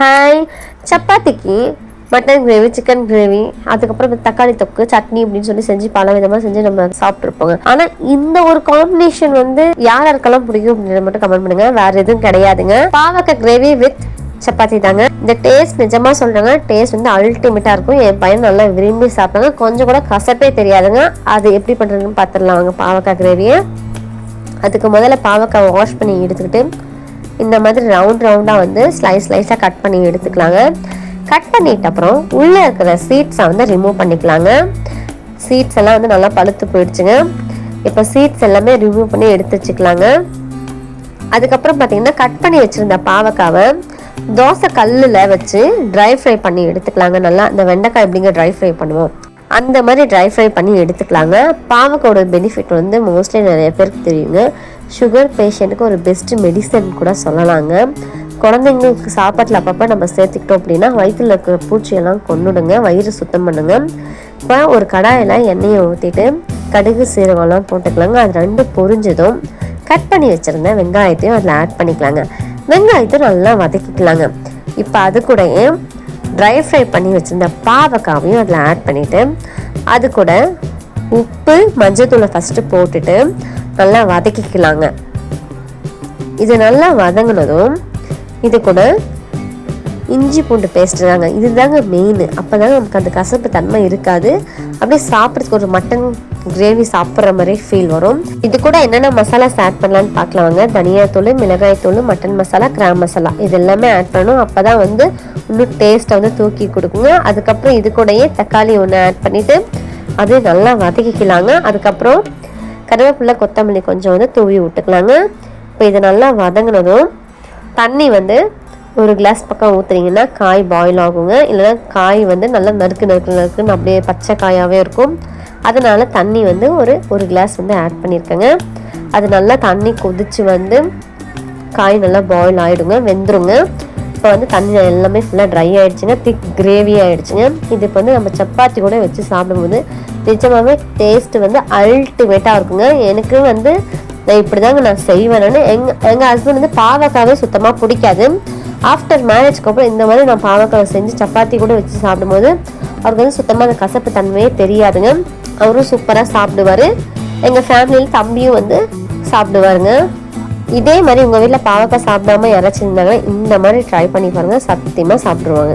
Hi சப்பாத்திக்கு mutton gravy chicken gravy அதுக்கப்புறம் தக்காளி தொக்கு சட்னி அப்படின்னு சொல்லி செஞ்சு பல விதமாக செஞ்சு நம்ம சாப்பிட்ருப்போங்க ஆனால் இந்த ஒரு காம்பினேஷன் வந்து யார் யாருக்கெல்லாம் பிடிக்கும் அப்படின்னு மட்டும் கமெண்ட் பண்ணுங்க. வேற எதுவும் கிடையாதுங்க. பாவக்காய் கிரேவி வித் சப்பாத்தி தாங்க. இந்த டேஸ்ட் நிஜமாக சொல்கிறாங்க டேஸ்ட் வந்து அல்டிமேட்டாக இருக்கும். என் பையன் நல்லா விரும்பி சாப்பிட்டாங்க. கொஞ்சம் கூட கசப்பே தெரியாதுங்க. அது எப்படி பண்ணுறதுன்னு பார்த்துடலாம் வாங்க பாவக்காய் கிரேவியை அதுக்கு முதல்ல பாவக்காய் வாஷ் பண்ணி எடுத்துக்கிட்டு இந்த மாதிரி ரவுண்ட் ரவுண்டாக வந்து ஸ்லைஸ் ஸ்லைஸாக கட் பண்ணி எடுத்துக்கலாங்க. கட் பண்ணிட்ட அப்புறம் உள்ளே இருக்கிற சீட்ஸை வந்து ரிமூவ் பண்ணிக்கலாங்க. சீட்ஸ் எல்லாம் வந்து நல்லா பழுத்து போயிடுச்சுங்க. இப்போ சீட்ஸ் எல்லாமே ரிமூவ் பண்ணி எடுத்து வச்சுக்கலாங்க. அதுக்கப்புறம் பார்த்தீங்கன்னா கட் பண்ணி வச்சுருந்த பாவக்காவை தோசை கல்லில் வச்சு ட்ரை ஃப்ரை பண்ணி எடுத்துக்கலாங்க. நல்லா இந்த வெண்டைக்காய் எப்படிங்க ட்ரை ஃப்ரை பண்ணுவோம்? அந்த மாதிரி ட்ரை ஃப்ரை பண்ணி எடுத்துக்கலாங்க. பாவக்காயோட பெனிஃபிட் வந்து மோஸ்ட்லி நிறைய பேருக்கு தெரியுங்க. சுகர் பேஷண்ட்டுக்கு ஒரு பெஸ்ட் மெடிசன் கூட சொல்லலாங்க. குழந்தைங்களுக்கு சாப்பாட்டில் அப்பப்போ நம்ம சேர்த்துக்கிட்டோம் அப்படின்னா வயிற்றில் இருக்கிற பூச்சியெல்லாம் கொண்டுடுங்க வயிறு சுத்தம் பண்ணுங்க. இப்போ ஒரு கடாயில் எண்ணெயை ஊற்றிட்டு கடுகு சீரகம்லாம் போட்டுக்கலாங்க. அது ரெண்டு பொரிஞ்சதும் கட் பண்ணி வச்சுருந்த வெங்காயத்தையும் அதில் ஆட் பண்ணிக்கலாங்க. வெங்காயத்தை நல்லா வதக்கிக்கலாங்க. இப்போ அது கூடயே ட்ரை ஃப்ரை பண்ணி வச்சுருந்த பாவக்காவையும் அதில் ஆட் பண்ணிவிட்டு அது கூட உப்பு மஞ்சத்தூளை ஃபஸ்ட்டு போட்டுட்டு நல்லா வதக்கிக்கலாங்க. இது நல்லா வதங்கினதும் இது கூட இஞ்சி பூண்டு பேஸ்ட் தாங்க. இதுதாங்க மெயின் அப்போ தாங்க நமக்கு அந்த கசப்பு தன்மை இருக்காது. அப்படியே சாப்பிட்றதுக்கு ஒரு மட்டன் கிரேவி சாப்பிட்ற மாதிரி ஃபீல் வரும். இது கூட என்னென்ன மசாலாஸ் ஆட் பண்ணலான்னு பார்க்கலாங்க. தனியாத்தூள் மிளகாய்த்தூள் மட்டன் மசாலா கிராம் மசாலா. இது எல்லாமே ஆட் பண்ணணும். அப்போ தான் வந்து இன்னும் டேஸ்ட்டை வந்து தூக்கி கொடுக்குங்க. அதுக்கப்புறம் இது கூடயே தக்காளி ஒன்று ஆட் பண்ணிவிட்டு அது நல்லா வதக்கிக்கலாங்க. அதுக்கப்புறம் கருவேப்பிலை கொத்தமல்லி கொஞ்சம் வந்து தூவி விட்டுக்கலாங்க. இப்போ இது நல்லா வதங்கினதும் தண்ணி வந்து ஒரு கிளாஸ் பக்கம் ஊற்றுறீங்கன்னா காய் பாயில் ஆகுங்க. இல்லைன்னா காய் வந்து நல்லா நறுக்கு நறுக்கு நறுக்குன்னு அப்படியே பச்சை காயாகவே இருக்கும். அதனால் தண்ணி வந்து ஒரு ஒரு கிளாஸ் வந்து ஆட் பண்ணியிருக்கேங்க அது நல்லா தண்ணி கொதிச்சு வந்து காய் நல்லா பாயில் ஆகிடுங்க வெந்துருங்க. இப்போ வந்து தண்ணி எல்லாமே ஃபுல்லாக ட்ரை ஆகிடுச்சுங்க திக் கிரேவி ஆகிடுச்சுங்க இது இப்போ வந்து நம்ம சப்பாத்தி கூட வச்சு சாப்பிடும்போது நிஜமாகவே டேஸ்ட்டு வந்து அல்டிமேட்டாக இருக்குங்க. எனக்கு வந்து நான் இப்படி தாங்க நான். செய்வேன்னு எங்கள் எங்கள் ஹஸ்பண்ட் வந்து பாவக்காவே சுத்தமாக பிடிக்காது. ஆஃப்டர் மேரேஜ்க்கு அப்புறம் இந்த மாதிரி நான் பாவக்காவை செஞ்சு சப்பாத்தி கூட வச்சு சாப்பிடும்போது அவருக்கு வந்து சுத்தமாக அந்த கசப்பு தன்மையே தெரியாதுங்க. அவரும் சூப்பராக சாப்பிடுவார். எங்கள் ஃபேமிலியில் தம்பியும் வந்து சாப்பிடுவாருங்க. இதே மாதிரி உங்கள் வீட்டில் பாவக்காய் சாப்பிடாம யாராச்சும் இருந்தாங்கன்னா இந்த மாதிரி ட்ரை பண்ணி பாருங்கள் சத்தியமாக சாப்பிடுவாங்க.